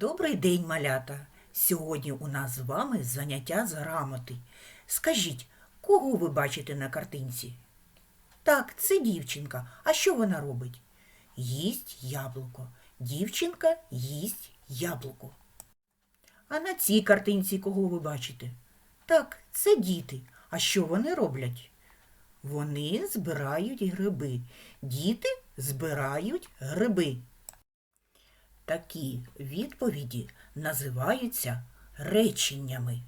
Добрий день, малята! Сьогодні у нас з вами заняття з грамоти. Скажіть, кого ви бачите на картинці? Так, це дівчинка. А що вона робить? Їсть яблуко. Дівчинка їсть яблуко. А на цій картинці кого ви бачите? Так, це діти. А що вони роблять? Вони збирають гриби. Діти збирають гриби. Такі відповіді називаються реченнями.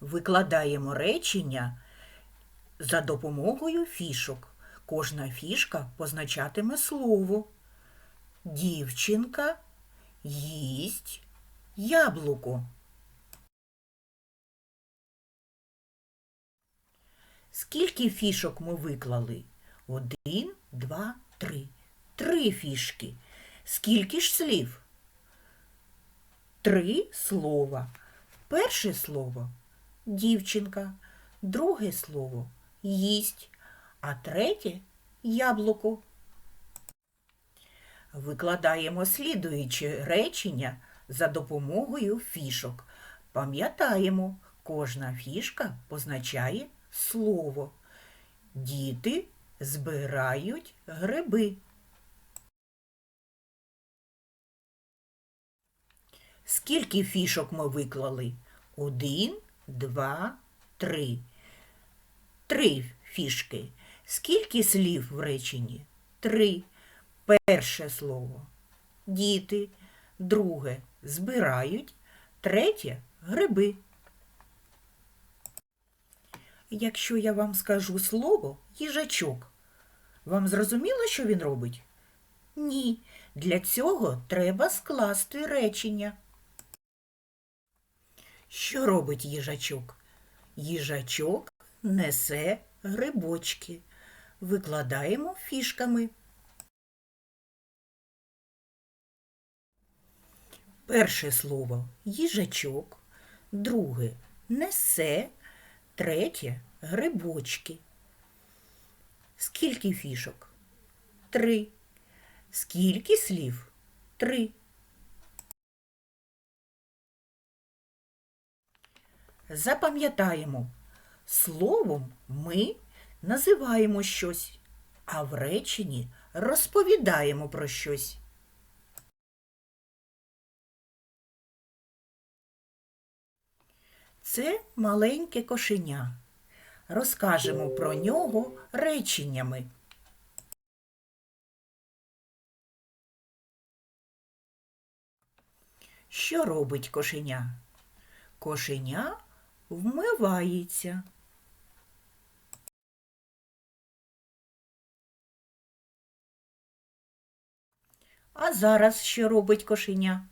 Викладаємо речення за допомогою фішок. Кожна фішка позначатиме слово. Дівчинка їсть яблуко. Скільки фішок ми виклали? Один, два, три. Три фішки. Скільки ж слів? Три слова. Перше слово дівчинка, друге слово їсть, а третє яблуко. Викладаємо слідуючі речення за допомогою фішок. Пам'ятаємо, кожна фішка позначає слово. Діти збирають гриби. Скільки фішок ми виклали? Один, два, три. Три фішки. Скільки слів в реченні? Три. Перше слово діти, друге збирають, третє гриби. Якщо я вам скажу слово їжачок, вам зрозуміло, що він робить? Ні. Для цього треба скласти речення. Що робить їжачок? Їжачок несе грибочки. Викладаємо фішками. Перше слово їжачок, друге несе, третє грибочки. Скільки фішок? Три. Скільки слів? Три. Запам'ятаємо, словом ми називаємо щось, а в реченні розповідаємо про щось. Це маленьке кошеня. Розкажемо про нього реченнями. Що робить кошеня? Кошеня вмивається. А зараз що робить кошеня?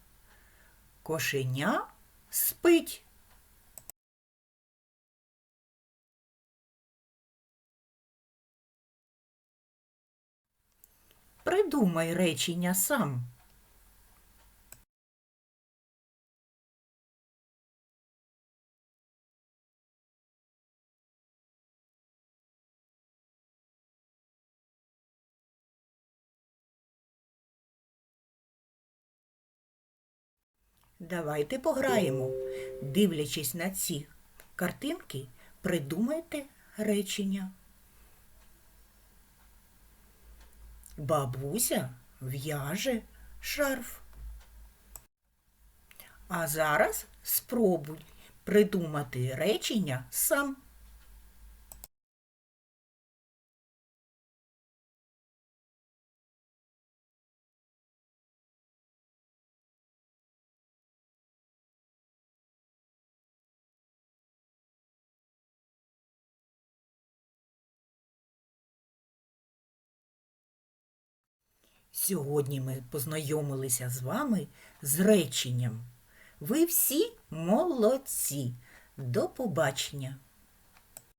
Кошеня спить. Придумай речення сам. Давайте пограємо. Дивлячись на ці картинки, придумайте речення. Бабуся в'яже шарф. А зараз спробуй придумати речення сам. Сьогодні ми познайомилися з вами з реченням. Ви всі молодці. До побачення!